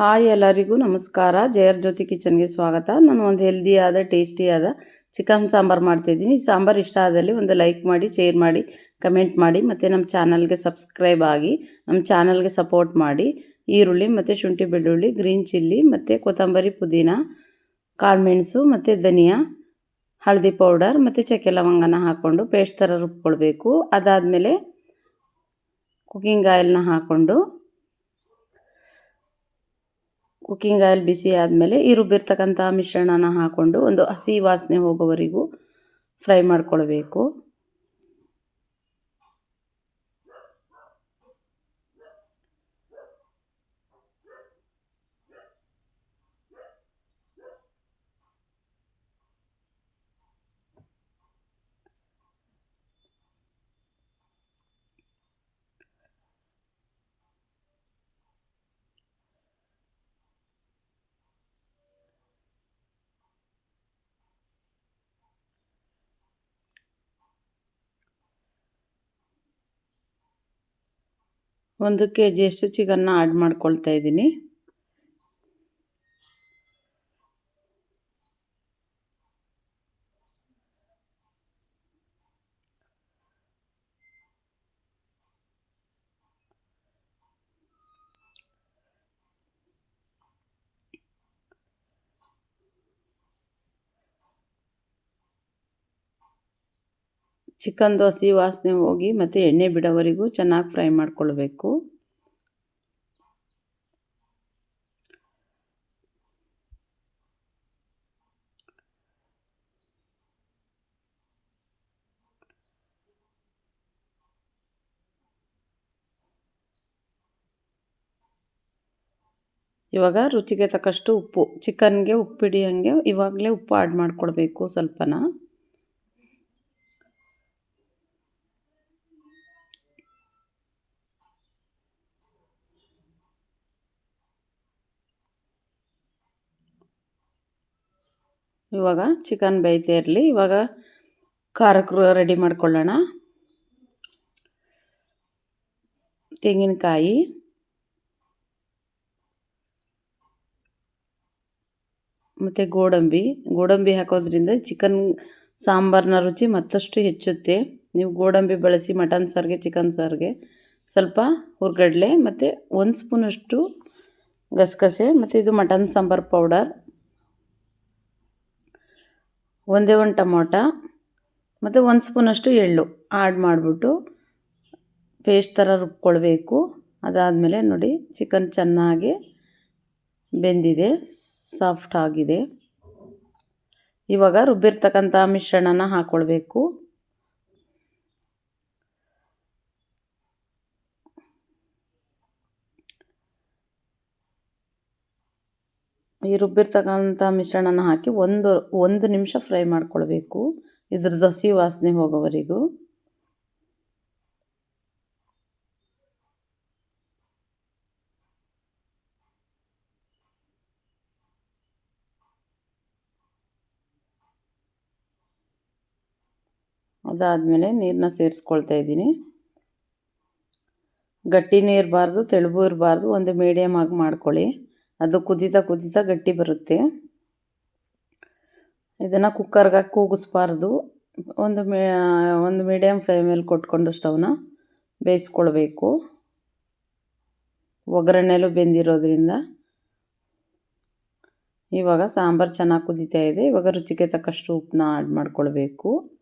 Hi ಎಲ್ಲರಿಗೂ ನಮಸ್ಕಾರ. ಜಯರ್ ಜ್ಯೋತಿ ಕಿಚನ್ಗೆ ಸ್ವಾಗತ. ನಾನು ಒಂದು ಹೆಲ್ದಿಯಾದ ಟೇಸ್ಟಿಯಾದ ಚಿಕನ್ ಸಾಂಬಾರು ಮಾಡ್ತಿದ್ದೀನಿ. ಈ ಸಾಂಬಾರು ಇಷ್ಟ ಆದಲ್ಲಿ ಒಂದು ಲೈಕ್ ಮಾಡಿ ಶೇರ್ ಮಾಡಿ ಕಮೆಂಟ್ ಮಾಡಿ, ಮತ್ತು ನಮ್ಮ ಚಾನಲ್ಗೆ ಸಬ್ಸ್ಕ್ರೈಬ್ ಆಗಿ, ನಮ್ಮ ಚಾನಲ್ಗೆ ಸಪೋರ್ಟ್ ಮಾಡಿ. ಈರುಳ್ಳಿ ಮತ್ತು ಶುಂಠಿ ಬೆಳ್ಳುಳ್ಳಿ ಗ್ರೀನ್ ಚಿಲ್ಲಿ ಮತ್ತು ಕೊತ್ತಂಬರಿ ಪುದೀನ ಕಾಳುಮೆಣಸು ಮತ್ತು ಧನಿಯಾ, ಹಳದಿ ಪೌಡರ್ ಮತ್ತು ಚಕ್ಕೆ ಲವಂಗನ ಹಾಕ್ಕೊಂಡು ಪೇಸ್ಟ್ ಥರ ರುಬ್ಕೊಳ್ಬೇಕು. ಅದಾದಮೇಲೆ ಕುಕ್ಕಿಂಗ್ ಆಯಿಲ್ನ ಹಾಕ್ಕೊಂಡು ಕುಕ್ಕಿಂಗ್ ಆಯಿಲ್ ಬಿಸಿ ಆದಮೇಲೆ ಈ ರುಬ್ಬಿರ್ತಕ್ಕಂಥ ಮಿಶ್ರಣನ ಹಾಕ್ಕೊಂಡು ಒಂದು ಹಸಿ ವಾಸನೆ ಹೋಗೋವರೆಗೂ ಫ್ರೈ ಮಾಡ್ಕೊಳ್ಬೇಕು. ಒಂದು ಕೆ ಜಿಯಷ್ಟು ಚಿಕನ್ನ ಆ್ಯಡ್ ಮಾಡ್ಕೊಳ್ತಾ ಇದ್ದೀನಿ. ಚಿಕನ್ ದೋಸೆ ವಾಸನೆ ಹೋಗಿ ಮತ್ತು ಎಣ್ಣೆ ಬಿಡೋವರೆಗೂ ಚೆನ್ನಾಗಿ ಫ್ರೈ ಮಾಡ್ಕೊಳ್ಬೇಕು. ಇವಾಗ ರುಚಿಗೆ ತಕ್ಕಷ್ಟು ಉಪ್ಪು, ಚಿಕನ್ಗೆ ಉಪ್ಪಿಡಿಯಂಗೆ ಇವಾಗಲೇ ಉಪ್ಪು ಆ್ಯಡ್ ಮಾಡ್ಕೊಳ್ಬೇಕು ಸ್ವಲ್ಪನ. ಇವಾಗ ಚಿಕನ್ ಬೇಯ್ತಾ ಇರಲಿ. ಇವಾಗ ಖಾರಕ್ಕೆ ರೆಡಿ ಮಾಡ್ಕೊಳ್ಳೋಣ. ತೆಂಗಿನಕಾಯಿ. ಮತ್ತು ಗೋಡಂಬಿ. ಗೋಡಂಬಿ ಹಾಕೋದ್ರಿಂದ ಚಿಕನ್ ಸಾಂಬಾರಿನ ರುಚಿ ಮತ್ತಷ್ಟು ಹೆಚ್ಚುತ್ತೆ. ನೀವು ಗೋಡಂಬಿ ಬಳಸಿ ಮಟನ್ ಸಾರಿಗೆ ಚಿಕನ್ ಸಾರಿಗೆ. ಸ್ವಲ್ಪ ಹುರ್ಗಡ್ಲೆ ಮತ್ತು ಒಂದು ಸ್ಪೂನಷ್ಟು ಗಸಗಸೆ ಮತ್ತು ಇದು ಮಟನ್ ಸಾಂಬಾರು ಪೌಡರ್. ಒಂದೇ ಒಂದು ಟೊಮೊಟ ಮತ್ತು ಒಂದು ಸ್ಪೂನಷ್ಟು ಎಳ್ಳು ಆ್ಯಡ್ ಮಾಡಿಬಿಟ್ಟು ಪೇಸ್ಟ್ ಥರ ರುಬ್ಕೊಳ್ಬೇಕು. ಅದಾದಮೇಲೆ ನೋಡಿ ಚಿಕನ್ ಚೆನ್ನಾಗಿ ಬೆಂದಿದೆ, ಸಾಫ್ಟ್ ಆಗಿದೆ. ಇವಾಗ ರುಬ್ಬಿರ್ತಕ್ಕಂಥ ಮಿಶ್ರಣನ ಹಾಕ್ಕೊಳ್ಬೇಕು. ಈ ರುಬ್ಬಿರ್ತಕ್ಕಂಥ ಮಿಶ್ರಣನ ಹಾಕಿ ಒಂದು ಒಂದು ನಿಮಿಷ ಫ್ರೈ ಮಾಡ್ಕೊಳ್ಬೇಕು. ಇದ್ರದ್ದು ಹಸಿ ವಾಸನೆ ಹೋಗೋವರೆಗೂ. ಅದಾದಮೇಲೆ ನೀರನ್ನ ಸೇರಿಸ್ಕೊಳ್ತಾ ಇದ್ದೀನಿ. ಗಟ್ಟಿನೂ ಇರಬಾರ್ದು ತೆಳುಬು ಇರಬಾರ್ದು, ಒಂದು ಮೀಡಿಯಮ್ ಆಗಿ ಮಾಡ್ಕೊಳ್ಳಿ. ಅದು ಕುದೀತಾ ಕುದೀತಾ ಗಟ್ಟಿ ಬರುತ್ತೆ. ಇದನ್ನು ಕುಕ್ಕರ್ಗೆ ಕೂಗಿಸ್ಬಾರ್ದು. ಒಂದು ಮೀ, ಒಂದು ಮೀಡಿಯಮ್ ಫ್ಲೇಮಲ್ಲಿ ಕೊಟ್ಕೊಂಡು ಸ್ಟವ್ನ ಬೇಯಿಸ್ಕೊಳ್ಬೇಕು. ಒಗ್ಗರಣೆಲೂ ಬೆಂದಿರೋದ್ರಿಂದ. ಇವಾಗ ಸಾಂಬಾರು ಚೆನ್ನಾಗಿ ಕುದೀತಾ ಇದೆ. ಇವಾಗ ರುಚಿಗೆ ತಕ್ಕಷ್ಟು ಉಪ್ಪನ್ನ ಆ್ಯಡ್ ಮಾಡ್ಕೊಳ್ಬೇಕು.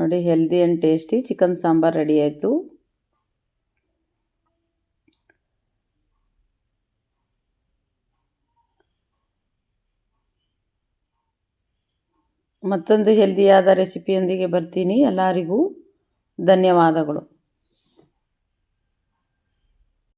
ನೋಡಿ healthy and tasty chicken sambar ready ಆಯಿತು. ಮತ್ತೊಂದು ಹೆಲ್ದಿಯಾದ ರೆಸಿಪಿಯೊಂದಿಗೆ ಬರ್ತೀನಿ ಎಲ್ಲರಿಗೂ. ಧನ್ಯವಾದಗಳು.